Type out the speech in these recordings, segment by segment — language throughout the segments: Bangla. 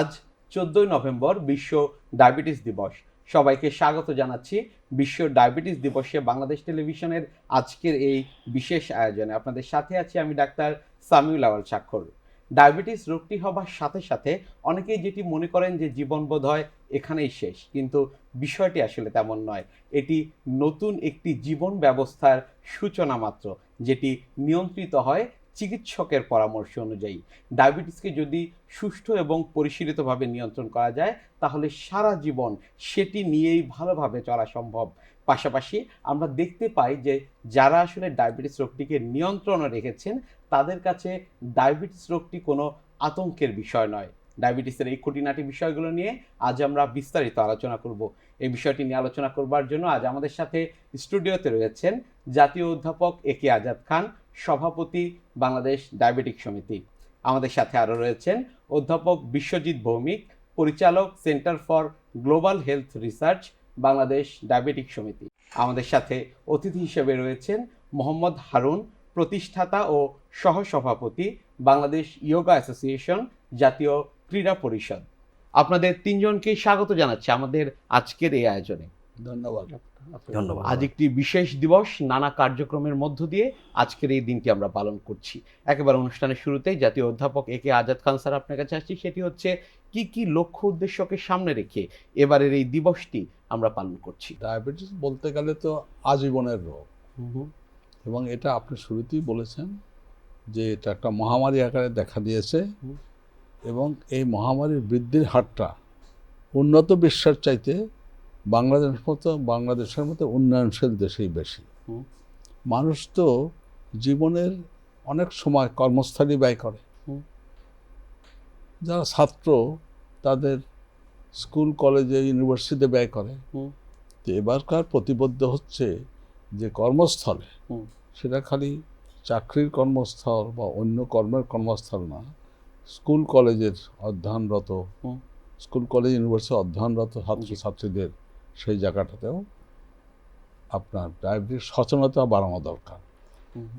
আজ চোদ্দই নভেম্বর বিশ্ব ডায়াবেটিস দিবস। সবাইকে স্বাগত জানাচ্ছি বিশ্ব ডায়াবেটিস দিবসে বাংলাদেশ টেলিভিশনের আজকের এই বিশেষ আয়োজনে। আপনাদের সাথে আছি আমি ডাক্তার সামিউল আওয়াল স্বাক্ষর। ডায়াবেটিস রোগটি হবার সাথে সাথে অনেকেই যেটি মনে করেন যে জীবন বোধ হয় এখানেই শেষ, কিন্তু বিষয়টি আসলে তেমন নয়। এটি নতুন একটি জীবন ব্যবস্থার সূচনা মাত্র, যেটি নিয়ন্ত্রিত হয় চিকিৎসকের পরামর্শ অনুযায়ী ডায়াবেটিসকে যদি সুষ্ঠু এবং পরিশীলিতভাবে নিয়ন্ত্রণ করা যায়, তাহলে সারা জীবন সেটি নিয়েই ভালোভাবে চলা সম্ভব। পাশাপাশি আমরা দেখতে পাই যে, যারা আসলে ডায়াবেটিস রোগটিকে নিয়ন্ত্রণে রেখেছেন, তাদের কাছে ডায়াবেটিস রোগটি কোনো আতঙ্কের বিষয় নয়। ডায়াবেটিসের এই খুঁটিনাটি বিষয়গুলো নিয়ে আজ আমরা বিস্তারিত আলোচনা করব। এই বিষয়টি নিয়ে আলোচনা করবার জন্য আজ আমাদের সাথে স্টুডিওতে রয়েছেন জাতীয় অধ্যাপক এ কে আজাদ খান। সভাপতি, বাংলাদেশ ডায়াবেটিক সমিতি। আমাদের সাথে আরও রয়েছেন অধ্যাপক বিশ্বজিৎ ভৌমিক, পরিচালক centre for global health research, Bangladesh diabetic সমিতি। আমাদের সাথে অতিথি হিসেবে রয়েছেন মোহাম্মদ হারুন, প্রতিষ্ঠাতা ও সহসভাপতি, বাংলাদেশ ইয়োগা অ্যাসোসিয়েশন জাতীয় ক্রীড়া পরিষদ। আপনাদের তিনজনকেই স্বাগত জানাচ্ছি আমাদের আজকের এই আয়োজনে। ধন্যবাদ। ধন্যবাদ। আজ একটি বিশেষ দিবস নানা কার্যক্রমের মধ্য দিয়ে আজকের এই দিনটি আমরা পালন করছি। একেবারে অনুষ্ঠানের শুরুতেই জাতীয় অধ্যাপক এ কে আজাদ খান স্যার আপনার কাছে আসছি। সেটি হচ্ছে কি কি লক্ষ্য উদ্দেশ্যকে সামনে রেখে এবারের এই দিবসটি আমরা পালন করছি? ডায়াবেটিস বলতে গেলে তো আজীবনের রোগ। এবং এটা আপনি শুরুতেই বলেছেন যে এটা একটা মহামারী আকারে দেখা দিয়েছে এবং এই মহামারীর বৃদ্ধির হারটা উন্নত বিশ্বের চাইতে বাংলাদেশ মতো বাংলাদেশের মতো উন্নয়নশীল দেশেই বেশি। মানুষ তো জীবনের অনেক সময় কর্মস্থলী ব্যয় করে। যারা ছাত্র তাদের স্কুল কলেজে ইউনিভার্সিটিতে ব্যয় করে। তো এবারকার প্রতিবদ্ধ হচ্ছে যে কর্মস্থলে সেটা খালি চাকরির কর্মস্থল বা অন্য কর্মের কর্মস্থল না স্কুল কলেজের অধ্যয়নরত। স্কুল কলেজ ইউনিভার্সিটি অধ্যয়নরত ছাত্রছাত্রীদের সেই জায়গাটাতেও আপনার ডায়াবেটিস সচেতনতা বাড়ানো দরকার।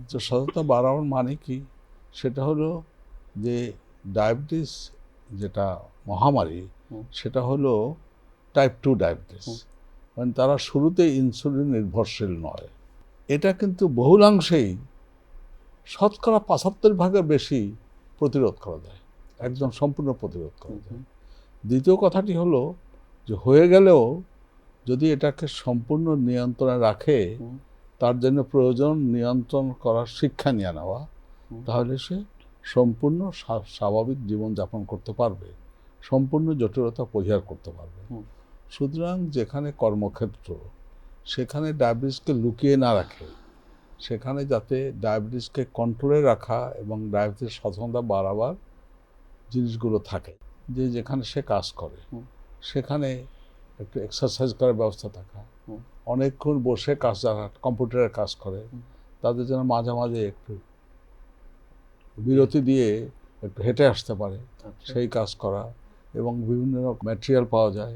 তো সচেতনতা বাড়ানোর মানে কি? সেটা হলো যে ডায়াবেটিস যেটা মহামারী সেটা হলো টাইপ টু ডায়াবেটিস। মানে তারা শুরুতে ইনসুলিন নির্ভরশীল নয়। এটা কিন্তু বহুলাংশেই শতকরা পঁচাত্তর ভাগের বেশি প্রতিরোধ করা যায়। একদম সম্পূর্ণ প্রতিরোধ করা যায়। দ্বিতীয় কথাটি হলো যে হয়ে গেলেও যদি এটাকে সম্পূর্ণ নিয়ন্ত্রণে রাখে তার জন্য প্রয়োজন নিয়ন্ত্রণ করার শিক্ষা নিয়ে নেওয়া তাহলে সে সম্পূর্ণ স্বা- স্বাভাবিক জীবনযাপন করতে পারবে সম্পূর্ণ জটিলতা পরিহার করতে পারবে। সুতরাং যেখানে কর্মক্ষেত্র সেখানে ডায়াবেটিসকে লুকিয়ে না রাখে সেখানে যাতে ডায়াবেটিসকে কন্ট্রোলে রাখা এবং ডায়াবেটিস সচেতনতা বাড়াবার জিনিসগুলো থাকে যে যেখানে সে কাজ করে সেখানে একটু এক্সারসাইজ করার ব্যবস্থা থাকা। অনেকক্ষণ বসে কাজ যারা কম্পিউটারে কাজ করে তাদের যেন মাঝে মাঝে একটু বিরতি দিয়ে একটু হেঁটে আসতে পারে সেই কাজ করা এবং বিভিন্ন রকম ম্যাটেরিয়াল পাওয়া যায়।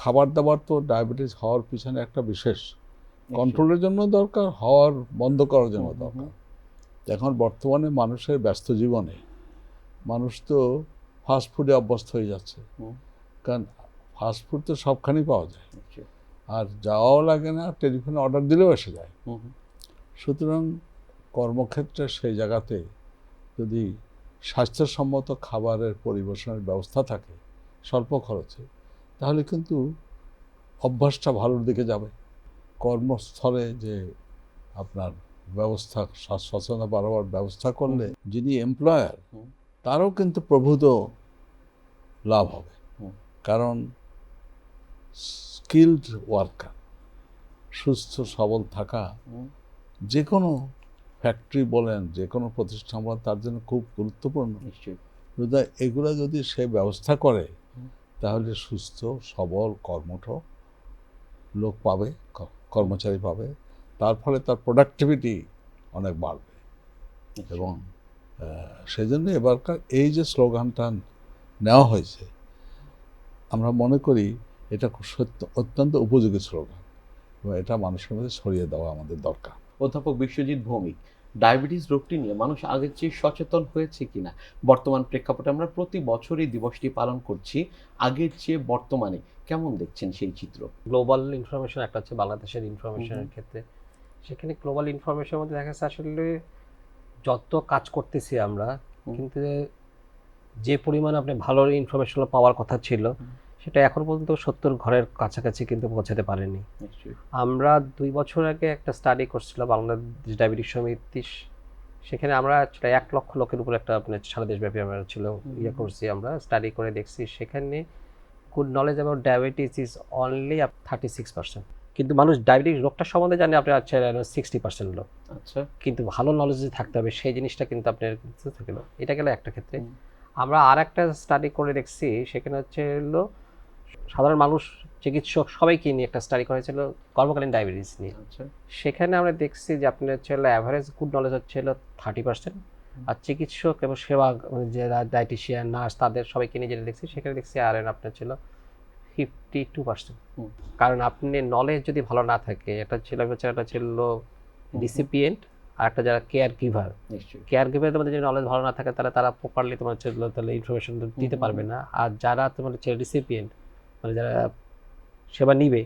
খাবার দাবার তো ডায়াবেটিস হওয়ার পিছনে একটা বিশেষ কন্ট্রোলের জন্য দরকার হওয়ার বন্ধ করার জন্য দরকার। এখন বর্তমানে মানুষের ব্যস্ত জীবনে মানুষ তো ফাস্ট ফুডে অভ্যস্ত হয়ে যাচ্ছে। কারণ ফাস্ট ফুড তো সবখানেই পাওয়া যায়। আর যাওয়াও লাগে না টেলিফোনে অর্ডার দিলেও এসে যায়। সুতরাং কর্মক্ষেত্রে সেই জায়গাতে যদি স্বাস্থ্যসম্মত খাবারের পরিবেশনের ব্যবস্থা থাকে স্বল্প খরচে তাহলে কিন্তু অভ্যাসটা ভালোর দিকে যাবে। কর্মস্থলে যে আপনার ব্যবস্থা সচেতনতা বাড়াবার ব্যবস্থা করলে যিনি এমপ্লয়ার তারও কিন্তু প্রভূত লাভ হবে। কারণ স্কিলড ওয়ার্কার সুস্থ সবল থাকা যে কোনো ফ্যাক্টরি বলেন যে কোনো প্রতিষ্ঠান বলেন তার জন্য খুব গুরুত্বপূর্ণ। নিশ্চয়ই। এগুলো যদি সে ব্যবস্থা করে তাহলে সুস্থ সবল কর্মঠ লোক পাবে কর্মচারী পাবে। তার ফলে তার প্রোডাক্টিভিটি অনেক বাড়বে। এবং আহ, সেই জন্য এবারকার এই যে স্লোগানটা নেওয়া হয়েছে আমরা মনে করি এটা খুব সত্য অত্যন্ত উপযোগী স্লোগান। এবং এটা মানুষের মধ্যে ছড়িয়ে দেওয়া আমাদের দরকার। অধ্যাপক বিশ্বজিৎ ভৌমিক ডায়াবেটিস রোগটি নিয়ে মানুষ আগের চেয়ে সচেতন হয়েছে কিনা? বর্তমান প্রেক্ষাপটে আমরা প্রতি বছরই দিবসটি পালন করছি। আগের চেয়ে বর্তমানে কেমন দেখছেন সেই চিত্র? গ্লোবাল ইনফরমেশন একটা হচ্ছে বাংলাদেশের ইনফরমেশনের ক্ষেত্রে। সেখানে গ্লোবাল ইনফরমেশনের মধ্যে দেখা যাচ্ছে আসলে যত কাজ করতেছি আমরা কিন্তু যে পরিমাণ আপনি ভালো ইনফরমেশন পাওয়ার কথা ছিল। সেটা এখন পর্যন্ত সত্তর ঘরের কাছাকাছি কিন্তু পৌঁছাতে পারেনি। আমরা দুই বছর আগে একটা স্টাডি করছিলাম বাংলাদেশ ডায়াবেটিস সমিতি সেখানে আমরা এক লক্ষ লোকের উপর একটা আপনার সারা দেশব্যাপী আমরা ছিল ইয়ে করছি আমরা স্টাডি করে দেখছি সেখানে good knowledge about diabetes is only thirty six percent কিন্তু মানুষ ডায়াবেটিস রোগটা সম্বন্ধে জানে আপনার হচ্ছে সিক্সটি পার্সেন্ট লোক। আচ্ছা। কিন্তু ভালো নলেজ থাকতে হবে সেই জিনিসটা কিন্তু আপনার থাকে না। এটা গেল একটা ক্ষেত্রে। আমরা আর একটা স্টাডি করে দেখছি সেখানে হচ্ছে হলো সাধারণ মানুষ চিকিৎসক সবাইকে নিয়ে একটা স্টাডি করেছিল গর্ভকালীন ডায়াবেটিস নিয়ে। আচ্ছা। সেখানে আমরা দেখছি যে আপনার হচ্ছে অ্যাভারেজ গুড নলেজ হচ্ছে থার্টি পার্সেন্ট আর চিকিৎসক এবং সেবা মানে যে ডায়েটিশিয়ান নার্স তাদের সবাইকে নিয়ে যেটা দেখছি সেখানে দেখছি আর আপনার ছিল ফিফটি টু পার্সেন্ট কারণ আপনি নলেজ যদি ভালো না থাকে এটা ছিল হচ্ছে একটা ছিল রিসিপিয়েন্ট আর একটা যারা কেয়ার গিভার কেয়ার গিভার তোমাদের যদি নলেজ ভালো না থাকে তাহলে তারা প্রপারলি তোমার তাহলে ইনফরমেশন দিতে পারবে না। আর যারা তোমার হচ্ছে রিসিপিয়েন্ট মানে যারা সেবা নিবে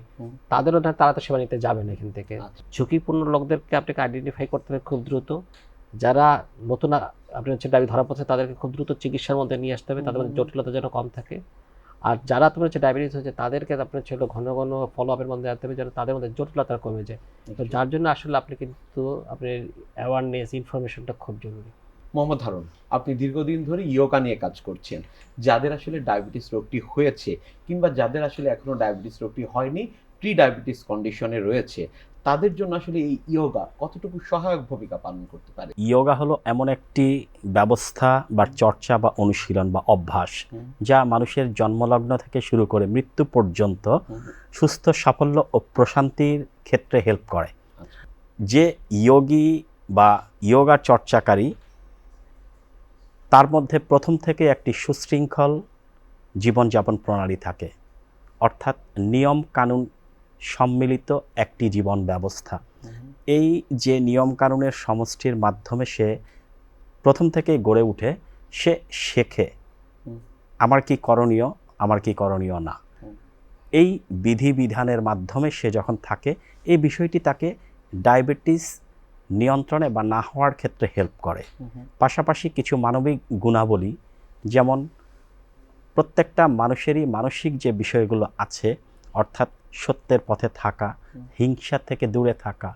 তাদেরও না তারা তো সেবা নিতে যাবে না এখান থেকে। আচ্ছা। ঝুঁকিপূর্ণ লোকদেরকে আপনাকে আইডেন্টিফাই করতে হবে খুব দ্রুত। যারা নতুন আ- আপনি হচ্ছে ডায়াবেটিস ধরা পড়ছে তাদেরকে খুব দ্রুত চিকিৎসার মধ্যে নিয়ে আসতে হবে তাদের মধ্যে জটিলতা যেন কম থাকে। আর যারা তোমার হচ্ছে ডায়াবেটিস হচ্ছে তাদেরকে আপনার ছিল ঘন ঘন ফলো আপের মধ্যে আনতে হবে যেন তাদের মধ্যে জটিলতা কমে যায়। তো যার জন্য আসলে আপনি কিন্তু আপনার অ্যাওয়ারনেস ইনফরমেশনটা খুব জরুরি। মোহাম্মদ হারুন আপনি দীর্ঘদিন ধরে ইয়োগা নিয়ে কাজ করছেন। যাদের আসলে ডায়াবেটিস রোগটি হয়েছে কিংবা যাদের আসলে এখনও ডায়াবেটিস রোগটি হয়নি প্রি ডায়াবেটিস কন্ডিশনে রয়েছে তাদের জন্য আসলে এই ইয়োগা কতটুকু সহায়ক ভূমিকা পালন করতে পারে? ইয়োগা হলো এমন একটি ব্যবস্থা বা চর্চা বা অনুশীলন বা অভ্যাস যা মানুষের জন্মলগ্ন থেকে শুরু করে মৃত্যু পর্যন্ত সুস্থ সাফল্য ও প্রশান্তির ক্ষেত্রে হেল্প করে। আচ্ছা। যে ইয়োগী বা ইয়োগা চর্চাকারী তার মধ্যে প্রথম থেকে একটি সুশৃঙ্খল জীবনযাপন প্রণালী থাকে অর্থাৎ নিয়ম কানুন সম্মিলিত একটি জীবন ব্যবস্থা। এই যে নিয়মকানুনের সমষ্টির মাধ্যমে সে প্রথম থেকে গড়ে উঠে সে শেখে আমার কি করণীয় আমার কি করণীয় না। এই বিধিবিধানের মাধ্যমে সে যখন থাকে এই বিষয়টি তাকে ডায়াবেটিস নিয়ন্ত্রণে বা না হওয়ার ক্ষেত্রে হেল্প করে। পাশাপাশি কিছু মানবিক গুণাবলী যেমন প্রত্যেকটা মানুষেরই মানসিক যে বিষয়গুলো আছে অর্থাৎ সত্যের পথে থাকা হিংসা থেকে দূরে থাকা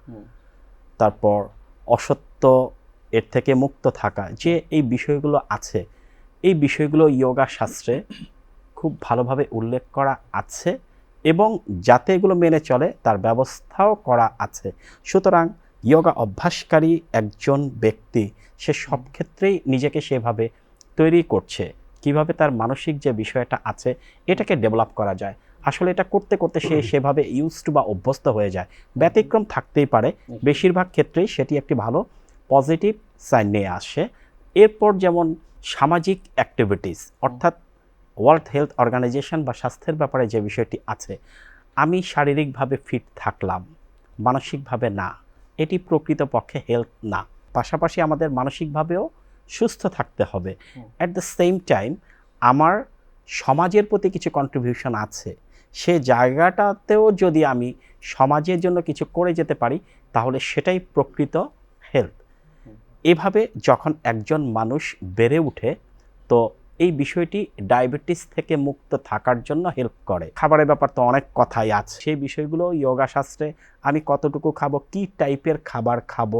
তারপর অসত্য এর থেকে মুক্ত থাকা যে এই বিষয়গুলো আছে এই বিষয়গুলো যোগা শাস্ত্রে খুব ভালোভাবে উল্লেখ করা আছে এবং যাতে এগুলো মেনে চলে তার ব্যবস্থাও করা আছে। সুতরাং যোগা অভ্যাসকারী একজন ব্যক্তি সে সব ক্ষেত্রেই নিজেকে সেভাবে তৈরি করছে। কীভাবে তার মানসিক যে বিষয়টা আছে এটাকে ডেভেলপ করা যায়। আসলে এটা করতে করতে সে সেভাবে ইউজড বা অভ্যস্ত হয়ে যায়। ব্যতিক্রম থাকতেই পারে। বেশিরভাগ ক্ষেত্রেই সেটি একটি ভালো পজিটিভ সাইন নিয়ে আসে। এরপর যেমন সামাজিক অ্যাক্টিভিটিস অর্থাৎ ওয়ার্ল্ড হেলথ অর্গানাইজেশন বা স্বাস্থ্যের ব্যাপারে যে বিষয়টি আছে আমি শারীরিকভাবে ফিট থাকলাম মানসিকভাবে না। এটি প্রকৃতপক্ষে হেলথ না। পাশাপাশি আমাদের মানসিকভাবেও সুস্থ থাকতে হবে। অ্যাট দ্য সেম টাইম আমার সমাজের প্রতি কিছু কন্ট্রিবিউশন আছে। সে জায়গাটাতেও যদি আমি সমাজের জন্য কিছু করে যেতে পারি তাহলে সেটাই প্রকৃত হেলথ এভাবে যখন একজন মানুষ বেড়ে ওঠে তো এই বিষয়টি ডায়াবেটিস থেকে মুক্ত থাকার জন্য হেল্প করে। খাবারের ব্যাপার তো অনেক কথাই আছে। সেই বিষয়গুলো যোগা শাস্ত্রে আমি কতটুকু খাব কি টাইপের খাবার খাব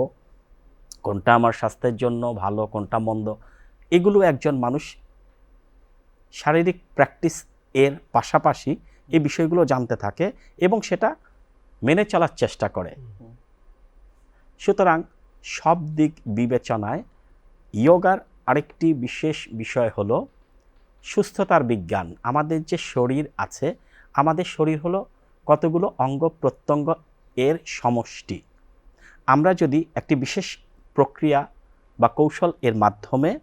কোনটা আমার স্বাস্থ্যের জন্য ভালো কোনটা মন্দ এগুলো একজন মানুষ শারীরিক প্র্যাকটিস এর পাশাপাশি এই বিষয়গুলো জানতে থাকে এবং সেটা মেনে চলার চেষ্টা করে। সুতরাং সব দিক বিবেচনায় ইয়োগার আরেকটি বিশেষ বিষয় হলো সুস্থতার বিজ্ঞান। আমাদের যে শরীর আছে, আমাদের শরীর হলো কতগুলো অঙ্গ প্রত্যঙ্গ এর সমষ্টি। আমরা যদি একটি বিশেষ প্রক্রিয়া বা কৌশল এর মাধ্যমে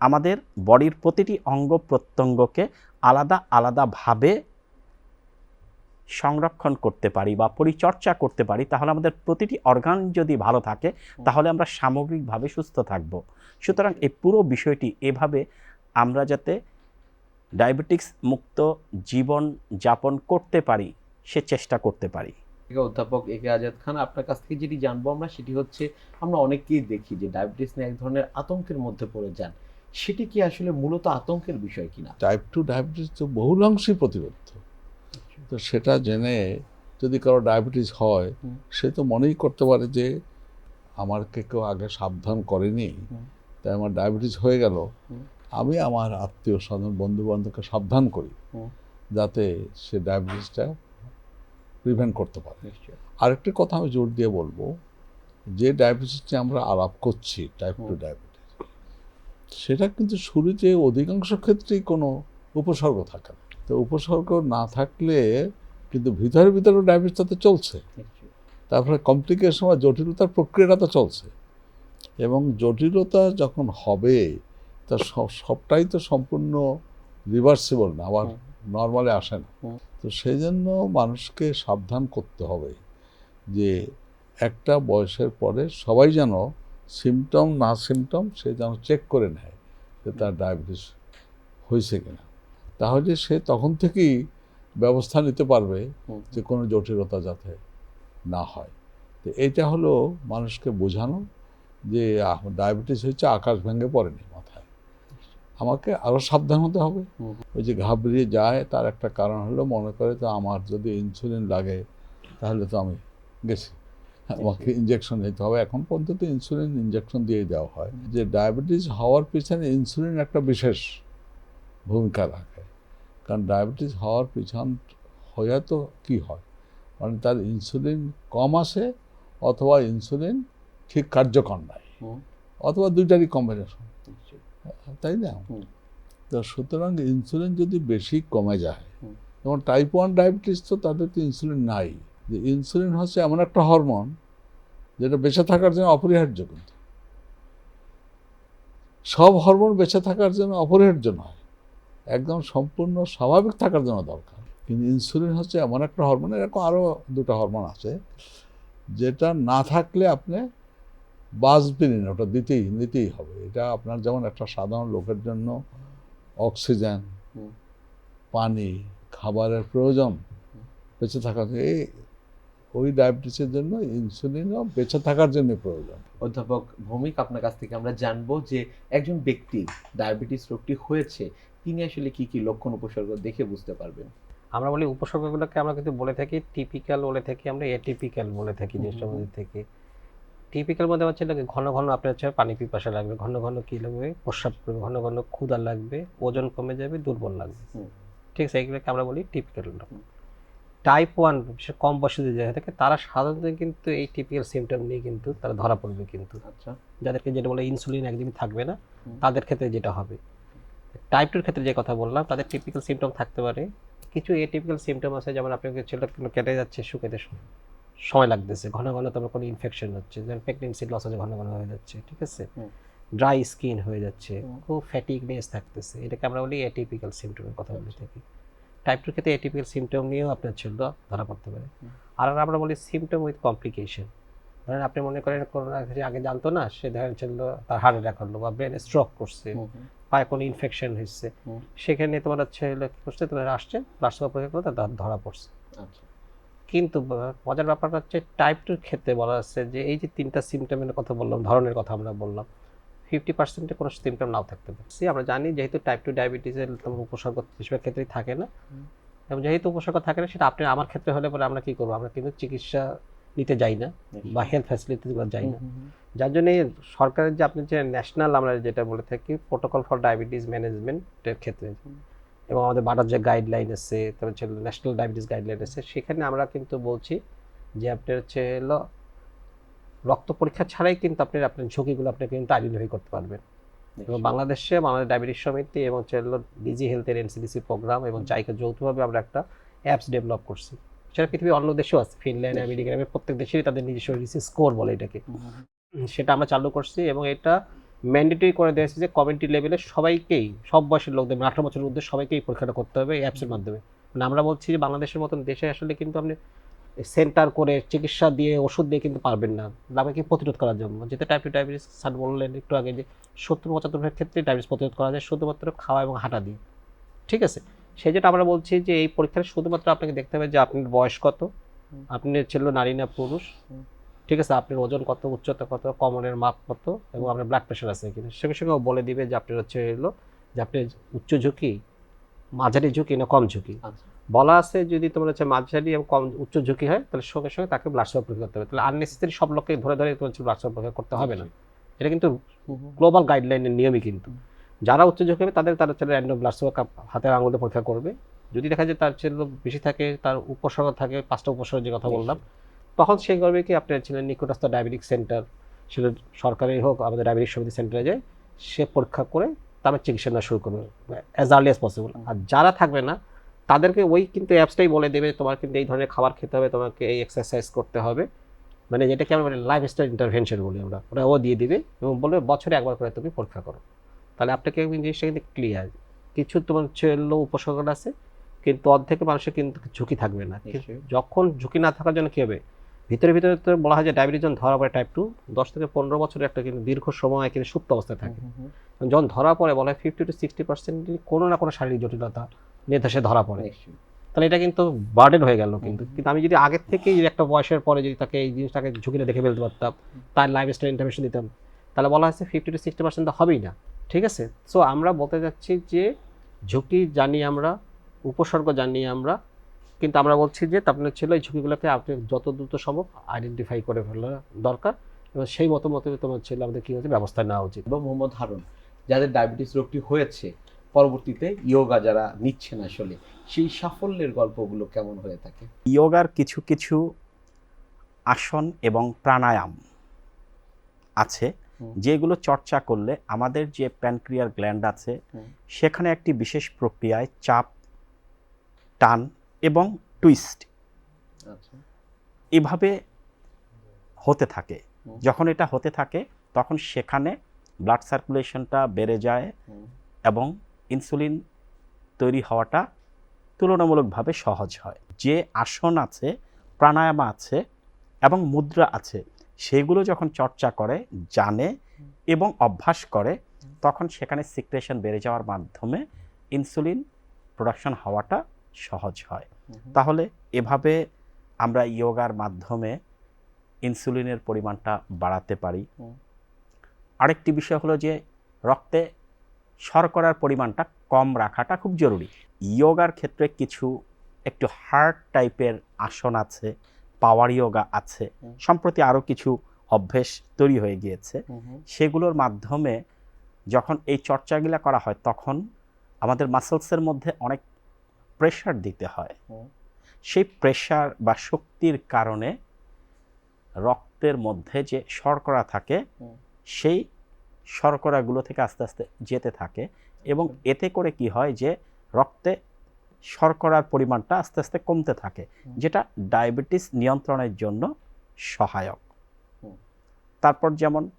আমাদের বডির প্রতিটি অঙ্গ প্রত্যঙ্গকে আলাদা আলাদাভাবে সংরক্ষণ করতে পারি বা পরিচর্যা করতে পারি তাহলে আমাদের প্রতিটি অর্গান যদি ভালো থাকে তাহলে আমরা সামগ্রিকভাবে সুস্থ থাকব। সুতরাং এই পুরো বিষয়টি এভাবে আমরা যাতে ডায়াবেটিক্স মুক্ত জীবন যাপন করতে পারি সে চেষ্টা করতে পারি। অধ্যাপক এ কে আজাদ খান আপনার কাছ থেকে যেটি জানব আমরা সেটি হচ্ছে আমরা অনেকেই দেখি যে ডায়াবেটিস নিয়ে এক ধরনের আতঙ্কের মধ্যে পড়ে যান। সেটি কি আসলে মূলত আতঙ্কের বিষয় কিনা? টাইপ টু ডায়াবেটিস তো বহুলাংশই প্রতিরোধ। তো সেটা জেনে যদি কারও ডায়াবেটিস হয় সে তো মনেই করতে পারে যে আমাকে কেউ আগে সাবধান করেনি তাই আমার ডায়াবেটিস হয়ে গেল। আমি আমার আত্মীয় স্বজন বন্ধু বান্ধবকে সাবধান করি যাতে সে ডায়াবেটিসটা প্রিভেন্ট করতে পারে। আরেকটি কথা আমি জোর দিয়ে বলব যে ডায়াবেটিস নিয়ে আমরা আলাপ করছি টাইপ টু ডায়াবেটিস সেটা কিন্তু শুরুতে অধিকাংশ ক্ষেত্রেই কোনো উপসর্গ থাকে না। তো উপসর্গ না থাকলে কিন্তু ভিতরে ভিতরে ডায়াবেটিস তো চলছে। তারপরে কমপ্লিকেশন বা জটিলতার প্রক্রিয়াটা তো চলছে। এবং জটিলতা যখন হবে তা সব- সবটাই তো সম্পূর্ণ রিভার্সিবল না আবার। নর্মালে আসে না। তো সেই জন্য মানুষকে সাবধান করতে হবে যে একটা বয়সের পরে সবাই যেন সিমটম না সিমটম সে যেন চেক করে নেয় যে তার ডায়াবেটিস হয়েছে কিনা। তাহলে সে তখন থেকেই ব্যবস্থা নিতে পারবে যে কোনো জটিলতা যাতে না হয়। তো এইটা হলো মানুষকে বোঝানো যে ডায়াবেটিস হচ্ছে আকাশ ভেঙে পড়েনি মাথায়। আমাকে আরও সাবধান হতে হবে। ওই যে ঘাবড়িয়ে যায় তার একটা কারণ হলো মনে করে তো আমার যদি ইনসুলিন লাগে তাহলে তো আমি গেছি। আমাকে ইঞ্জেকশন নিতে হবে। এখন পর্যন্ত ইনসুলিন ইঞ্জেকশন দিয়ে দেওয়া হয়। যে ডায়াবেটিস হওয়ার পিছনে ইনসুলিন একটা বিশেষ ভূমিকা রাখে। কারণ ডায়াবেটিস হওয়ার পিছন হয়ে তো কি হয়? মানে তার ইনসুলিন কম আসে অথবা ইনসুলিন ঠিক কার্যকর নাই। অথবা দুইটারই কম্বিনেশন তাই না? তো সুতরাং ইনসুলিন যদি বেশি কমে যায় যেমন টাইপ ওয়ান ডায়াবেটিস তো তাদের তো ইনসুলিন নাই। যে ইনসুলিন হচ্ছে এমন একটা হরমোন যেটা বেঁচে থাকার জন্য অপরিহার্য কিন্তু। সব হরমোন বেঁচে থাকার জন্য অপরিহার্য নয়। একদম সম্পূর্ণ স্বাভাবিক থাকার জন্য দরকার। কিন্তু ইনসুলিন হচ্ছে এমন একটা হরমোন এরকম আরও দুটো হরমোন আছে যেটা না থাকলে আপনি বাঁচবেনই না ওটা দিতেই নিতেই হবে। এটা আপনার যেমন একটা সাধারণ লোকের জন্য অক্সিজেন পানি খাবারের প্রয়োজন বেঁচে থাকার এই ওই ডায়াবেটিসের জন্য ইনসুলিনও বেঁচে থাকার জন্য প্রয়োজন। অধ্যাপক ভৌমিক আপনার কাছ থেকে আমরা জানব যে একজন ব্যক্তি ডায়াবেটিস রোগটি হয়েছে তিনি আসলে কি কি লক্ষণ উপসর্গ দেখে বুঝতে পারবেন? আমরা বলি উপসর্গগুলোকে আমরা কিন্তু বলে থাকি টিপিক্যাল বলে থাকি আমরা এটিপিক্যাল বলে থাকি জিনিসটার মধ্যে থেকে। টিপিক্যাল মধ্যে হচ্ছে লাগে ঘন ঘন আপনার হচ্ছে পানি পিপাসা লাগবে ঘন ঘন কি লাগবে প্রস্রাব করবে ঘন ঘন ক্ষুধা লাগবে ওজন কমে যাবে দুর্বল লাগবে। ঠিক আছে এগুলোকে আমরা বলি টিপিক্যাল। টাইপ ওয়ান বিশেষ কম বয়সে যে জায়গা থাকে তারা সাধারণত কিন্তু এই টিপিক্যাল সিমটম নিয়ে কিন্তু তারা ধরা পড়বে কিন্তু। আচ্ছা। যাদেরকে যেটা বলে ইনসুলিন একদমই থাকবে না তাদের ক্ষেত্রে যেটা হবে। টাইপ টুর ক্ষেত্রে যে কথা বললাম তাদের টিপিক্যাল সিমটম থাকতে পারে। কিছু এটিপিক্যাল সিমটম আছে যেমন আপনাকে ছেলেটা কেটে যাচ্ছে শুকাতে সময় লাগতেছে ঘন ঘন তোমার কোনো ইনফেকশন হচ্ছে যেমন প্রেগনেন্সি লস হচ্ছে ঘন ঘন হয়ে যাচ্ছে ঠিক আছে? ড্রাই স্কিন হয়ে যাচ্ছে খুব ফ্যাটিকনেস থাকতেছে এটাকে আমরা বলি এটিপিক্যাল সিমটমের কথা বলে থাকি। টাইপ টুর ক্ষেত্রে এটিপিক্যাল সিমটম নিয়েও আপনার ছেলে ধরা পড়তে পারে। আর আমরা বলি সিমটম উইথ কমপ্লিকেশন ধরেন আপনি মনে করেন করোনা আগে জানতো না সে ধরেন ছিল তার হার্ট অ্যাটাক হলো বা ব্রেন স্ট্রোক করছে। পায়ে কোনো ইনফেকশন হয়েছে সেখানে তোমার হচ্ছে করছে তোমার আসছে রাষ্ট্র পরীক্ষা করে তার ধরা পড়ছে। আচ্ছা। কিন্তু মজার ব্যাপারটা হচ্ছে টাইপ টুর ক্ষেত্রে বলা যাচ্ছে যে এই যে তিনটা সিমটমের কথা বললাম ধরনের কথা আমরা বললাম ফিফটি পার্সেন্টে কোনো সিমটম নাও থাকতে পারে। See, আমরা জানি যেহেতু টাইপ টু ডায়াবেটিসের তোমার উপসর্গ বেশিরভাগ ক্ষেত্রেই থাকে না। এবং যেহেতু উপসর্গ থাকে না সেটা আপনি আমার ক্ষেত্রে হলে পরে আমরা কি করব? আমরা কিন্তু চিকিৎসা নিতে যাই না বা হেলথ ফ্যাসিলিটিগুলো যাই না। যার জন্য সরকারের যে আপনি যে ন্যাশনাল আমরা যেটা বলে থাকি প্রোটোকল ফর ডায়াবেটিস ম্যানেজমেন্টের ক্ষেত্রে। এবং আমাদের বাটার যে গাইডলাইন আছে তারপর হচ্ছে ন্যাশনাল ডায়াবেটিস গাইডলাইন আছে সেখানে আমরা কিন্তু বলছি যে আপনার হচ্ছে হলো রক্ত পরীক্ষা ছাড়াই কিন্তু আপনি আপনার ঝুঁকিগুলো আপনি কিন্তু আইডেন্টিফাই করতে পারবেন। এবং বাংলাদেশে বাংলাদেশ ডায়াবেটিস সমিতি এবং হচ্ছে ডিজি হেলথের এনসিডিসি প্রোগ্রাম এবং চাইকে যৌথভাবে আমরা একটা অ্যাপস ডেভেলপ করছি। সেটা পৃথিবীর অন্য দেশেও আছে ফিনল্যান্ড। আমেরিকা প্রত্যেক দেশেরই তাদের নিজস্ব স্কোর বলে এটাকে। সেটা আমরা চালু করছি এবং এটা ম্যান্ডেটরি করে দিয়েছে যে কমিউনিটি লেভেলে সবাইকেই সব বয়সের লোকদের মানে আঠারো বছরের মধ্যে সবাইকেই পরীক্ষাটা করতে হবে এই অ্যাপসের মাধ্যমে। মানে আমরা বলছি যে বাংলাদেশের মতন দেশে আসলে কিন্তু আপনি সেন্টার করে চিকিৎসা দিয়ে ওষুধ দিয়ে কিন্তু পারবেন না। আপনাকে প্রতিরোধ করার জন্য? যেটা টাইপ টু ডায়াবেটিস স্যার বললেন একটু আগে যে সত্তর পঁচাত্তর ক্ষেত্রে ডায়াবেটিস প্রতিরোধ করা যায় শুধুমাত্র খাওয়া এবং হাঁটা দিয়ে। ঠিক আছে? সেই যেটা আমরা বলছি যে এই পরীক্ষাটা শুধুমাত্র আপনাকে দেখতে হবে যে আপনার বয়স কত আপনি ছিল নারী না পুরুষ ঠিক আছে? আপনার ওজন কত উচ্চতা কত কমনের মাপ কত এবং আপনার ব্লাড প্রেশার আছে কিনা? সঙ্গে সঙ্গে বলে দিবে যে আপনার হচ্ছে হলো যে আপনি উচ্চ ঝুঁকি মাঝারি ঝুঁকি না কম ঝুঁকি। আচ্ছা। বলা আছে যদি তোমার হচ্ছে মাঝারি এবং কম উচ্চ ঝুঁকি হয় তাহলে সঙ্গে সঙ্গে তাকে ব্লাড পরীক্ষা করতে হবে। তাহলে আননেসেসারি সব লোককে ধরে ধরে তোমার ব্লাড সুগার পরীক্ষা করতে হবে না। এটা কিন্তু গ্লোবাল গাইডলাইনের নিয়মই কিন্তু। যারা উচ্চ ঝুঁকি হবে তাদের তারা ছেলে র্যান্ডম ব্লাড সুগার হাতের আঙুলে পরীক্ষা করবে। যদি দেখা যায় তার ছেলে বেশি থাকে তার উপসর্গ থাকে পাঁচটা উপসর্গ যে কথা বললাম তখন সে করবে কি আপনার ছিলেন নিকটস্থ ডায়াবেটিক সেন্টার সেটা সরকারি হোক আমাদের ডায়াবেটিক সমিতি সেন্টারে যায় সে পরীক্ষা করে তারপর চিকিৎসা নেওয়া শুরু করবে অ্যাজ আর্লি অ্যাজ পসিবল আর যারা থাকবে না তাদেরকে ওই কিন্তু অ্যাপসটাই বলে দেবে তোমার কিন্তু এই ধরনের খাবার খেতে হবে তোমাকে এই এক্সারসাইজ করতে হবে। মানে যেটাকে আমরা মানে লাইফ স্টাইল ইন্টারভেনশন বলি আমরা ওরা ও দিয়ে দিবে এবং বলবে বছরে একবার করে তুমি পরীক্ষা করো। তাহলে আপনাকে জিনিসটা কিন্তু ক্লিয়ার কিছু তোমার ছিল উপসর্গ আছে কিন্তু অর্ধেক মানুষের কিন্তু ঝুঁকি থাকবে না। যখন ঝুঁকি না থাকার জন্য কী হবে? ভিতরে ভিতরে তো বলা হয় যে ডায়াবেটিস যখন ধরা পড়ে টাইপ টু দশ থেকে পনেরো বছরের একটা কিন্তু দীর্ঘ সময় কিন্তু সুপ্ত অবস্থায় থাকে। যখন ধরা পড়ে বলা হয় ফিফটি টু সিক্সটি পার্সেন্ট কোনো না কোনো শারীরিক জটিলতা সে ধরা পড়ে। তাহলে এটা কিন্তু বার্ডেন হয়ে গেল কিন্তু। কিন্তু আমি যদি আগের থেকেই একটা বয়সের পরে যদি তাকে এই জিনিসটাকে ঝুঁকিটা দেখে ফেলতে পারতাম তার লাইফ স্টাইল ইন্টারভেনশন দিতাম তাহলে বলা হচ্ছে ফিফটি টু সিক্সটি পার্সেন্ট তো হবেই না। ঠিক আছে? সো আমরা বলতে যাচ্ছি যে ঝুঁকি জানি আমরা উপসর্গ জানি আমরা কিন্তু আমরা বলছি যে আপনার ছিল এই ঝুঁকিগুলোকে আপনি যত দ্রুত সম্ভব আইডেন্টিফাই করে ফেলা দরকার এবং সেই মতো মতো তোমার ছেলে আমাদের কী হচ্ছে ব্যবস্থা নেওয়া উচিত। বা মোহাম্মদ হারুন যাদের ডায়াবেটিস রোগটি হয়েছে পরবর্তীতে ইয়োগা যারা নিচ্ছেন আসলে সেই সাফল্যের গল্পগুলো কেমন হয়ে থাকে? ইয়োগার কিছু কিছু আসন এবং প্রাণায়াম আছে। যেগুলো চর্চা করলে আমাদের যে প্যানক্রিয়ার গ্ল্যান্ড আছে সেখানে একটি বিশেষ প্রক্রিয়ায় চাপ টান এবং টুইস্ট আচ্ছা। এভাবে হতে থাকে। যখন এটা হতে থাকে তখন সেখানে ব্লাড সার্কুলেশনটা বেড়ে যায় এবং ইনসুলিন তৈরি হওয়াটা তুলনামূলকভাবে সহজ হয়। যে আসন আছে প্রাণায়াম আছে এবং মুদ্রা আছে সেগুলো যখন চর্চা করে জানে এবং অভ্যাস করে তখন সেখানে সিক্রেশন বেড়ে যাওয়ার মাধ্যমে ইনসুলিন প্রোডাকশন হওয়াটা সহজ হয়। তাহলে এভাবে আমরা ইয়োগার মাধ্যমে ইনসুলিনের পরিমাণটা বাড়াতে পারি। আরেকটি বিষয় হলো যে রক্তে শর্করার পরিমাণটা কম রাখাটা খুব জরুরি। ইয়োগার ক্ষেত্রে কিছু একটু হার্ড টাইপের আসন আছে পাওয়ার ইয়োগা আছে। সম্প্রতি আরও কিছু অভ্যেস তৈরি হয়ে গিয়েছে। সেগুলোর মাধ্যমে যখন এই চর্চাগুলো করা হয় তখন আমাদের মাসেলসের মধ্যে অনেক প্রেশার দিতে হয়। সেই প্রেশার বা শক্তির কারণে রক্তের মধ্যে যে শর্করা থাকে সেই শর্করাগুলো থেকে আস্তে আস্তে যেতে থাকে। এবং এতে করে কি হয় যে রক্তে শর্করার পরিমাণটা আস্তে আস্তে কমতে থাকে যেটা ডায়াবেটিস নিয়ন্ত্রণের জন্য সহায়ক। তারপর যেমন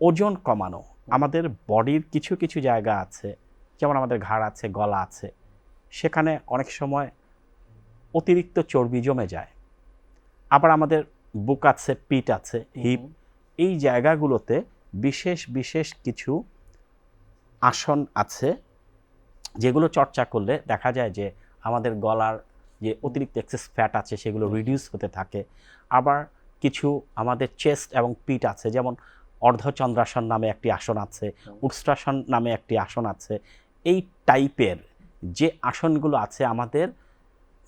ওজন কমানো আমাদের বডির কিছু কিছু জায়গা আছে যেমন আমাদের ঘাড় আছে গলা আছে সেখানে অনেক সময় অতিরিক্ত চর্বি জমে যায়। আবার আমাদের বুক আছে পিঠ আছে হিপ এই জায়গাগুলোতে বিশেষ বিশেষ কিছু আসন আছে যেগুলো চর্চা করলে দেখা যায় যে আমাদের গলার যে অতিরিক্ত এক্সেস ফ্যাট আছে সেগুলো রিডিউস হতে থাকে। আবার কিছু আমাদের চেস্ট এবং পিঠ আছে যেমন অর্ধচন্দ্রাসন নামে একটি আসন আছে উৎস্ট্রাসন নামে একটি আসন আছে। এই টাইপের যে আসনগুলো আছে আমাদের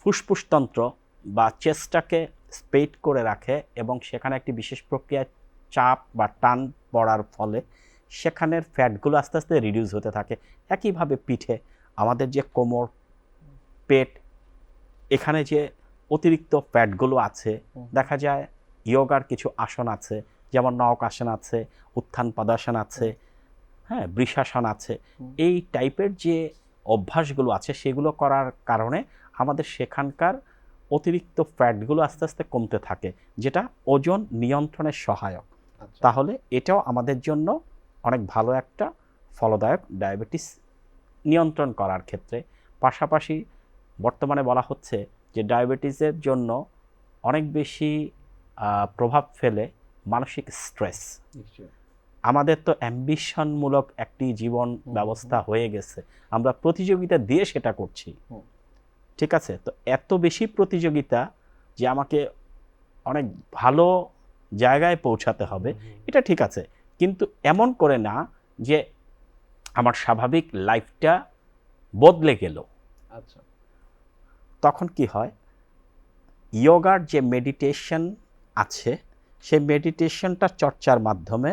ফুসফুসতন্ত্র বা চেস্টটাকে স্পেট করে রাখে এবং সেখানে একটি বিশেষ প্রক্রিয়ায় চাপ বা টান পড়ার ফলে সেখানের ফ্যাটগুলো আস্তে আস্তে রিডিউস হতে থাকে। একইভাবে পিঠে আমাদের যে কোমর পেট এখানে যে অতিরিক্ত ফ্যাটগুলো আছে দেখা যায় ইয়োগার কিছু আসন আছে যেমন নওক আসন আছে উত্থান পদাসন আছে হ্যাঁ বৃষাসন আছে। এই টাইপের যে অভ্যাসগুলো আছে সেগুলো করার কারণে আমাদের সেখানকার অতিরিক্ত ফ্যাটগুলো আস্তে আস্তে কমতে থাকে যেটা ওজন নিয়ন্ত্রণের সহায়ক। আচ্ছা। তাহলে এটাও আমাদের জন্য অনেক ভালো একটা ফলদায়ক ডায়াবেটিস নিয়ন্ত্রণ করার ক্ষেত্রে। পাশাপাশি বর্তমানে বলা হচ্ছে যে ডায়াবেটিসের জন্য অনেক বেশি প্রভাব ফেলে মানসিক স্ট্রেস। আমাদের তো অ্যাম্বিশনমূলক একটি জীবন ব্যবস্থা হয়ে গেছে। আমরা প্রতিযোগিতা দিয়ে সেটা করছি। ঠিক আছে? তো এত বেশি প্রতিযোগিতা যে আমাকে অনেক ভালো জায়গায় পৌঁছাতে হবে। এটা ঠিক আছে। কিন্তু এমন করে না যে আমার স্বাভাবিক লাইফটা বদলে গেল। আচ্ছা। তখন কি হয়? ইয়োগার যে মেডিটেশন আছে সেই মেডিটেশনটা চর্চার মাধ্যমে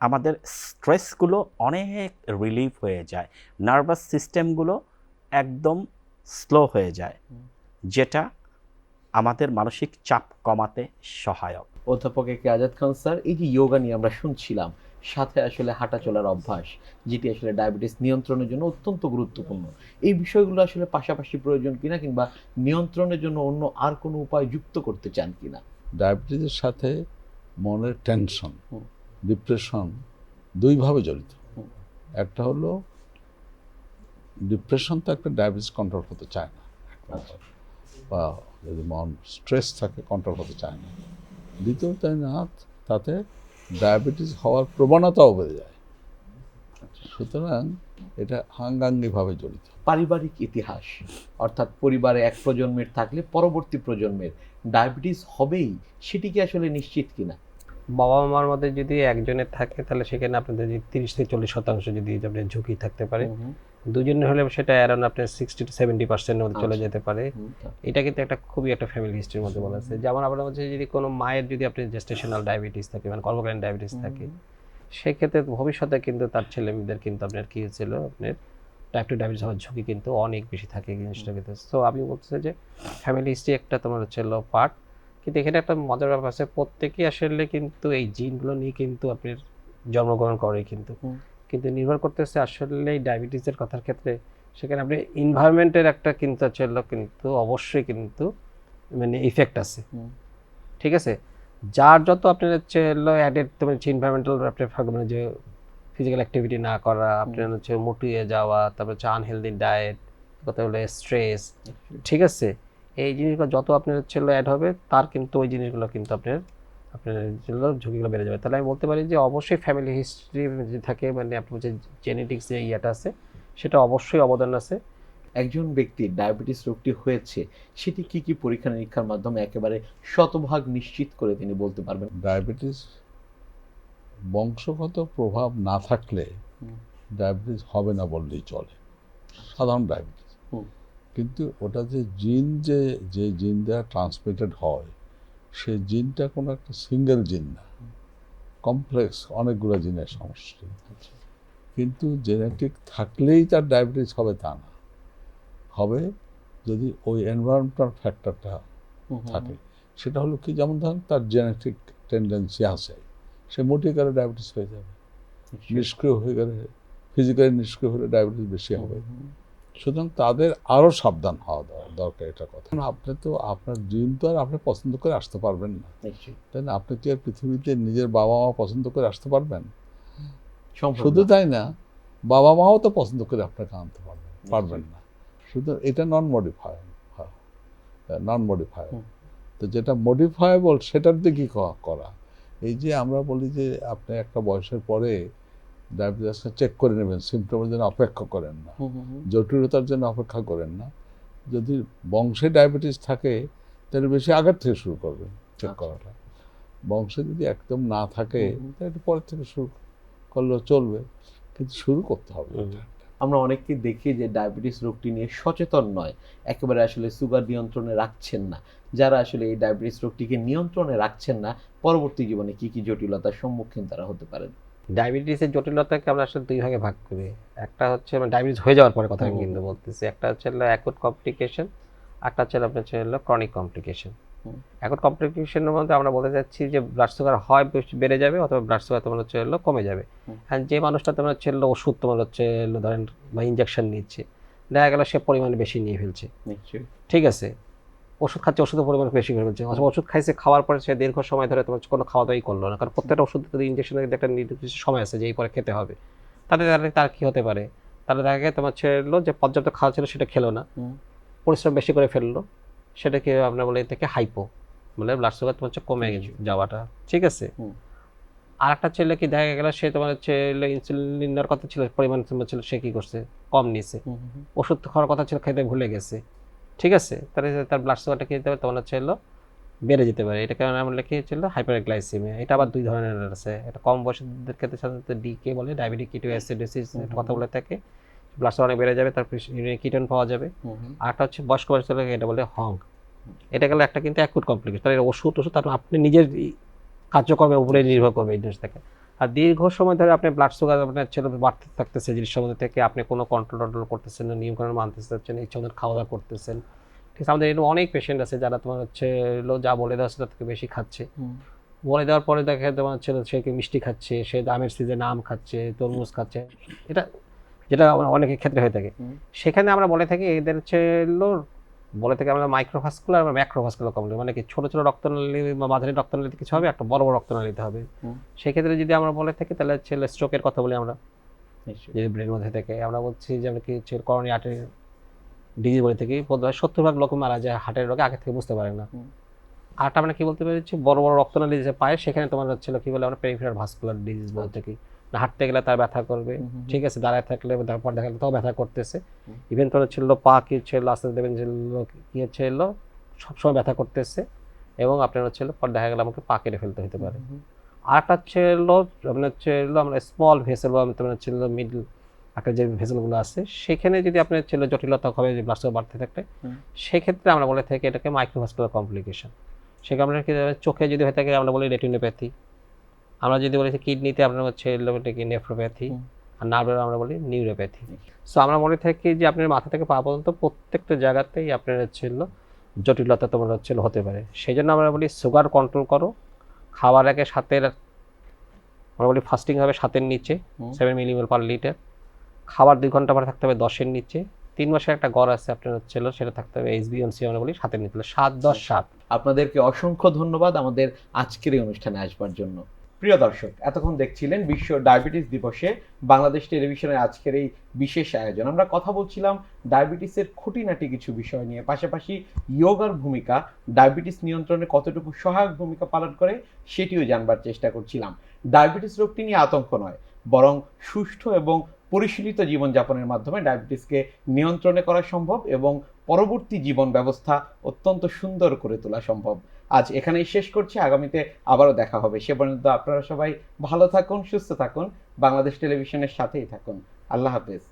আমাদের স্ট্রেসগুলো অনেক রিলিফ হয়ে যায়। নার্ভাস সিস্টেমগুলো একদম স্লো হয়ে যায় যেটা আমাদের মানসিক চাপ কমাতে সহায়ক। অধ্যাপক এ কে আজাদ খান স্যার এই যে যোগা নিয়ে আমরা শুনছিলাম সাথে আসলে হাঁটা চলার অভ্যাস যেটি আসলে ডায়াবেটিস নিয়ন্ত্রণের জন্য অত্যন্ত গুরুত্বপূর্ণ। এই বিষয়গুলো আসলে পাশাপাশি প্রয়োজন কিনা কিংবা নিয়ন্ত্রণের জন্য অন্য আর কোনো উপায় যুক্ত করতে চান কিনা? ডায়াবেটিসের সাথে মনের টেনশন। ডিপ্রেশন দুইভাবে জড়িত। একটা হলো ডিপ্রেশন তো একটা ডায়াবেটিস কন্ট্রোল করতে চায় না। আচ্ছা। বা যদি মন স্ট্রেস থাকে কন্ট্রোল করতে চায় না। দ্বিতীয় তাই না তাতে ডায়াবেটিস হওয়ার প্রবণতাও বেড়ে যায়। সুতরাং এটা হাঙ্গাঙ্গিভাবে জড়িত। পারিবারিক ইতিহাস অর্থাৎ পরিবারে এক প্রজন্মের থাকলে পরবর্তী প্রজন্মের ডায়াবেটিস হবেই সেটি কি আসলে নিশ্চিত কিনা? বাবা মার মধ্যে যদি একজনের থাকে তাহলে সেখানে আপনাদের যদি তিরিশ থেকে চল্লিশ শতাংশ যদি আপনার ঝুঁকি থাকতে পারে দুজনের হলে সেটা অ্যারাউন্ড আপনার সিক্সটি টু সেভেন্টি পার্সেন্টের মধ্যে চলে আচ্ছা। যেতে পারে। এটা কিন্তু একটা খুবই একটা ফ্যামিলি হিস্ট্রির মধ্যে বলা আছে। যেমন আপনার হচ্ছে যদি কোনো মায়ের যদি আপনি জেস্টেশনাল ডায়াবেটিস থাকে মানে কর্মকালীন ডায়াবেটিস থাকে সেক্ষেত্রে ভবিষ্যতে কিন্তু তার ছেলে মেয়েদের কিন্তু আপনার কি হয়েছিল আপনার টাইপ টু ডায়াবেটিস হওয়ার ঝুঁকি কিন্তু অনেক বেশি থাকে জিনিসটা কিন্তু সো আমি বলতেছি যে ফ্যামিলি হিস্ট্রি একটা তোমার হচ্ছে লো পার্ট কিন্তু এখানে একটা মজার ব্যাপার আছে প্রত্যেকেই আসলে কিন্তু এই জিনগুলো নিয়ে কিন্তু আপনার জন্মগ্রহণ করে কিন্তু। কিন্তু নির্ভর করতেছে আসলে এই ডায়াবেটিসের কথার ক্ষেত্রে। সেখানে আপনি ইনভায়রনমেন্টের একটা কিন্তু হচ্ছে কিন্তু অবশ্যই কিন্তু মানে ইফেক্ট আছে। ঠিক আছে? যার যত আপনার হচ্ছে হলো অ্যাডেড তোমার হচ্ছে ইনভায়রনমেন্টাল আপনার মানে যে ফিজিক্যাল অ্যাক্টিভিটি না করা আপনার হচ্ছে মুটিয়ে যাওয়া তারপর হচ্ছে আনহেলদি ডায়েট কথা হলো স্ট্রেস ঠিক আছে? এই জিনিসগুলো যত আপনার হচ্ছে অ্যাড হবে তার কিন্তু ওই জিনিসগুলো কিন্তু আপনার আপনার যেগুলো ঝুঁকিগুলো বেড়ে যাবে। তাহলে আমি বলতে পারি যে অবশ্যই ফ্যামিলি হিস্ট্রি যে থাকে মানে আপনার যে জেনেটিক্স যে ইয়েটা আছে সেটা অবশ্যই অবদান আছে। একজন ব্যক্তির ডায়াবেটিস রোগটি হয়েছে সেটি কি কি পরীক্ষা নিরীক্ষার মাধ্যমে একেবারে শতভাগ নিশ্চিত করে তিনি বলতে পারবেন? ডায়াবেটিস বংশগত প্রভাব না থাকলে ডায়াবেটিস হবে না বললেই চলে। সাধারণ ডায়াবেটিস। কিন্তু ওটা যে জিন যে যে জিন দ্বারা ট্রান্সমিটেড হয় সেই জিনটা কোনো একটা সিঙ্গেল জিন না। কমপ্লেক্স অনেকগুলো জিনের সমষ্টি। কিন্তু জেনেটিক থাকলেই তার ডায়াবেটিস হবে তা না। হবে যদি ওই এনভায়রনমেন্টাল ফ্যাক্টরটা থাকে। সেটা হলো কি যেমন ধরেন তার জেনেটিক টেন্ডেন্সি আছে সে মোটিয়ে গেলে ডায়াবেটিস হয়ে যাবে। নিষ্ক্রিয় হয়ে গেলে ফিজিক্যালি নিষ্ক্রিয় হলে ডায়াবেটিস বেশি হবে। সুতরাং তাদের আরও সাবধান হওয়া দর- দরকার এটা কথা। আপনি তো আপনার জিন তো আর আপনি পছন্দ করে আসতে পারবেন না। তাই না? আপনি কি আর পৃথিবীতে নিজের বাবা মা পছন্দ করে আসতে পারবেন? শুধু তাই না বাবা মাও তো পছন্দ করে আপনাকে আনতে পারবেন পারবেন না। শুধু এটা নন মডিফাই নন মডিফাই তো যেটা মডিফায়েবল সেটার দিকে করা। এই যে আমরা বলি যে আপনি একটা বয়সের পরে ডায়াবেটিসটা চেক করে নেবেন। সিমটমের জন্য অপেক্ষা করেন না। জটিলতার জন্য অপেক্ষা করেন না। যদি বংশে ডায়াবেটিস থাকে তাহলে বেশি আগের থেকে শুরু করবেন চেক আচ্ছা। করাটা। বংশে যদি একদম না থাকে। তাহলে একটু পরের থেকে শুরু করলেও চলবে। কিন্তু শুরু করতে হবে আমরা অনেককে দেখি যে ডায়াবেটিস রোগটি নিয়ে সচেতন নয়। একেবারে আসলে সুগার নিয়ন্ত্রণে রাখছেন না। যারা আসলে এই ডায়াবেটিস রোগটিকে নিয়ন্ত্রণে রাখছেন না পরবর্তী জীবনে কি কি জটিলতার সম্মুখীন তারা হতে পারেন? ডায়াবেটিসের জটিলতাকে আমরা আসলে দুই ভাগে ভাগ করি। একটা হচ্ছে মানে ডায়াবেটিস হয়ে যাওয়ার পরে কথা আমি কিন্তু বলতেছি। একটা হচ্ছে হলো অ্যাকুট কমপ্লিকেশন একটা হচ্ছে আপনার হচ্ছে হলো ক্রনিক কমপ্লিকেশন। অ্যাকুট কমপ্লিকেশনের মধ্যে আমরা বলতে যাচ্ছি যে ব্লাড সুগার হয় বেশ- বেড়ে যাবে অথবা ব্লাড সুগার তোমার হচ্ছে হলো কমে যাবে। আর যে মানুষটা তোমার হচ্ছে হলো ওষুধ তোমার হচ্ছে হলো ধরেন বা ইঞ্জেকশন নিচ্ছে দেখা গেল সে পরিমাণে বেশি নিয়ে ফেলছে। নিশ্চয়ই। ঠিক আছে? ওষুধ খাচ্ছে ওষুধের পরিমাণ বেশি করে ফেলছে অথবা ওষুধ খাইছে খাওয়ার পরে সে দীর্ঘ সময় ধরে তোমার কোনো খাওয়া দাওয়াই করল না। কারণ প্রত্যেকটা ওষুধ ইঞ্জেকশনের একটা নির্দিষ্ট সময় আছে যে এই পরে খেতে হবে। তাহলে তার কি হতে পারে? তাহলে দেখা গেছে তোমার ছিল যে পর্যাপ্ত খাওয়া ছিল সেটা খেলো না। পরিশ্রম বেশি করে ফেলল। সেটাকে আপনার বলে থেকে হাইপো মানে ব্লাড সুগার তোমার হচ্ছে কমে গেছে যাওয়াটা। ঠিক আছে? আর একটা ছেলে কি দেখা গেল সে তোমার হচ্ছে ইনসুলিন নেওয়ার কথা ছিল পরিমাণ ছিল সে কি করছে? কম নিছে ওষুধ খাওয়ার কথা ছিল খেতে ভুলে গেছে। ঠিক আছে তাহলে তার ব্লাড সুগারটা কি দিতে হবে তখন হচ্ছে হলো বেড়ে যেতে পারে। এটা কারণে আমরা লিখে ছিল হাইপারগ্লাইসিমিয়া এটা আবার দুই ধরনের আছে। এটা কম বয়সীদের ক্ষেত্রে সাধারণত ডিকে বলে ডায়াবেটিক কিটোঅ্যাসিডোসিস কথা বলে থাকে। ব্লাড সুগার অনেক বেড়ে যাবে তারপর কিটন পাওয়া যাবে। আর একটা হচ্ছে বয়স্ক বয়সের এটা বলে হং এটা গেলে একটা কিন্তু অ্যাকুট কমপ্লিকেশন তাহলে ওষুধ ওষুধ তারপর আপনি নিজের কার্যক্রমের উপরে নির্ভর করবে এই জিনিস থেকে আর দীর্ঘ সময় ধরে আপনি ব্লাড সুগার আপনার ছেলে বাড়তে থাকতেছে জিনিস মধ্যে থেকে আপনি কোনো কন্ট্রোল টন্ট্রোল করতেছেন না নিয়ম কানুন মানতে চাচ্ছেন ইচ্ছে মতো খাওয়া দাওয়া করতেছেন। ঠিক আছে আমাদের এরকম অনেক পেশেন্ট আছে যারা তোমার হচ্ছে যা বলে দেওয়া তার থেকে বেশি খাচ্ছে। বলে দেওয়ার পরে দেখা যায় তোমার ছেলে সে কি মিষ্টি খাচ্ছে সে আমের সিজনে আম খাচ্ছে তরমুজ খাচ্ছে এটা যেটা অনেকের ক্ষেত্রে হয়ে থাকে। সেখানে আমরা বলে থাকি এদের হচ্ছে বলে থাকি আমরা মাইক্রোভাস্কুলার বা ম্যাক্রোভাস্কুলার কমপ্লিট মানে কি ছোট ছোট রক্তনালী বা মাঝারি রক্তনালীতে কিছু হবে একটা বড় বড় রক্তনালীতে হবে। সেক্ষেত্রে যদি আমরা বলে থাকি তাহলে ছেলে স্ট্রোকের কথা বলি আমরা। যদি ব্রেনের মধ্যে থেকে আমরা বলছি যে আমরা কি হচ্ছে করোনি আর্টারি ডিজিজ বলে থাকি সত্তর ভাগ লোক মারা যায় হার্টের রোগে আগে থেকে বুঝতে পারে না। আরটা আমরা কি বলতে পেরেছি? বড় বড় রক্তনালী যে পায় সেখানে তোমার হচ্ছে কি বলে আমরা পেরিফেরাল ভাস্কুলার ডিজিজ বলতে থাকি। হাঁটতে গেলে তার ব্যথা করবে। ঠিক আছে দাঁড়ায় থাকলে তারপর দেখা গেলো তাও ব্যথা করতেছে। ইভেন তোর ছিল পা কি ছিল আস্তে যে হলো কি এলো সবসময় ব্যথা করতেছে। এবং আপনার হচ্ছে পর দেখা গেলে আমাকে পা কেটে ফেলতে হতে পারে। আর একটা হলো আপনার হচ্ছে আমরা স্মল ভেসেল বা তোমার হচ্ছে হলো মিডল একটা যে ভেসেলগুলো আছে সেখানে যদি আপনার ছিল জটিলতা হবে যে ব্লাড সুগার বাড়তে থাকলে সেক্ষেত্রে আমরা বলে থাকি এটাকে মাইক্রোভাস্কুলার কমপ্লিকেশন সেখানে আমরা কি চোখে যদি হয়ে থাকে আমরা বলি রেটিনোপ্যাথি আমরা যদি বলি কিডনিতে আপনার হচ্ছে নেফ্রোপ্যাথি আর নার্ভের আমরা বলি নিউরোপ্যাথি। সো আমরা মনে থাকি যে আপনার মাথা থেকে পা পর্যন্ত প্রত্যেকটা জায়গাতেই আপনার হচ্ছে জটিলতা তোমার হচ্ছে হতে পারে। সেই জন্য আমরা বলি সুগার কন্ট্রোল করো খাবার আগে সাতের আমরা বলি ফাস্টিং হবে সাতের নিচে সেভেন মিলিমিটার পার লিটার খাবার দুই ঘণ্টা পরে থাকতে হবে দশের নিচে। তিন মাসের একটা গড় আছে আপনার হচ্ছে সেটা থাকতে হবে এইচবিএমসি আমরা বলি সাতের নিচে। সাত দশ সাত। আপনাদেরকে অসংখ্য ধন্যবাদ আমাদের আজকের এই অনুষ্ঠানে আসবার জন্য। প্রিয় দর্শক, এতক্ষণ দেখছিলেন বিশ্ব ডায়াবেটিস দিবসে বাংলাদেশ টেলিভিশনের আজকের এই বিশেষ আয়োজন। আমরা কথা বলছিলাম ডায়াবেটিসের খুঁটিনাটি কিছু বিষয় নিয়ে। পাশাপাশি যোগার ভূমিকা, ডায়াবেটিস নিয়ন্ত্রণে কতটুকু সহায়ক ভূমিকা পালন করে সেটিও জানবার চেষ্টা করছিলাম। ডায়াবেটিস রোগটি নিয়ে আতঙ্ক নয়, বরং সুষ্ঠু এবং পরিশীলিত জীবনযাপনের মাধ্যমে ডায়াবেটিসকে নিয়ন্ত্রণে করা সম্ভব এবং পরবর্তী জীবন ব্যবস্থা অত্যন্ত সুন্দর করে তোলা সম্ভব। আজ এখানেই শেষ করছি। আগামীতে আবারও দেখা হবে। সে পর্যন্ত আপনারা সবাই ভালো থাকুন, সুস্থ থাকুন। বাংলাদেশ টেলিভিশনের সাথেই থাকুন। আল্লাহ হাফেজ।